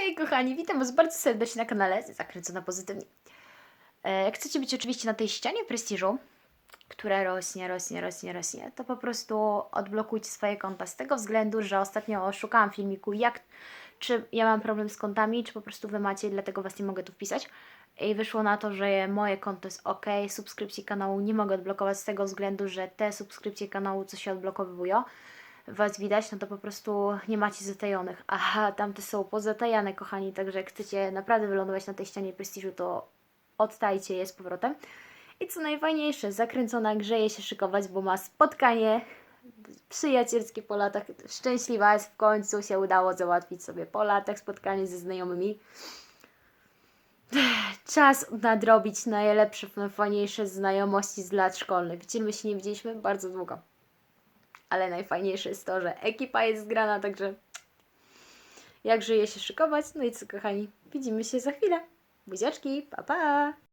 Hej kochani, witam was bardzo serdecznie na kanale Zakręcona Pozytywnie. E, Jak chcecie być oczywiście na tej ścianie prestiżu, która rośnie, rośnie, rośnie, rośnie, to po prostu odblokujcie swoje konta z tego względu, że ostatnio szukałam filmiku, jak, czy ja mam problem z kontami, czy po prostu wy macie, dlatego was nie mogę tu wpisać. I wyszło na to, że moje konto jest ok, subskrypcji kanału nie mogę odblokować z tego względu, że te subskrypcje kanału, co się odblokowują, was widać, no to po prostu nie macie zatajonych. Aha, tamte są pozatajane, kochani, także jak chcecie naprawdę wylądować na tej ścianie prestiżu, to odstajcie je z powrotem. I co najfajniejsze, zakręcona grzeje się szykować, bo ma spotkanie przyjacielskie po latach. Szczęśliwa jest, w końcu się udało załatwić sobie po latach spotkanie ze znajomymi. Czas nadrobić najlepsze, najfajniejsze znajomości z lat szkolnych. Gdzie my się nie widzieliśmy? Bardzo długo. Ale najfajniejsze jest to, że ekipa jest zgrana, także jak żyje się szykować. No i co kochani, widzimy się za chwilę. Buziaczki, pa pa!